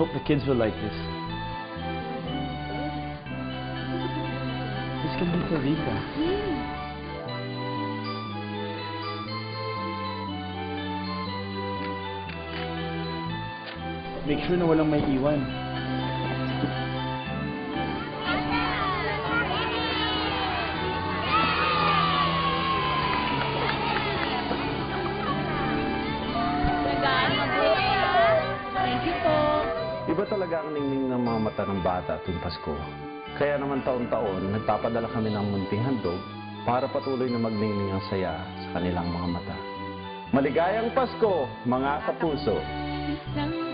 hope the kids will like this. This can be for Rika. Make sure na walang may iwan. Iba talaga ang ningning ng mga mata ng bata tuwing Pasko. Kaya naman taon-taon, nagpapadala kami ng munting handog para patuloy na magningning ang saya sa kanilang mga mata. Maligayang Pasko, mga kapuso! Nang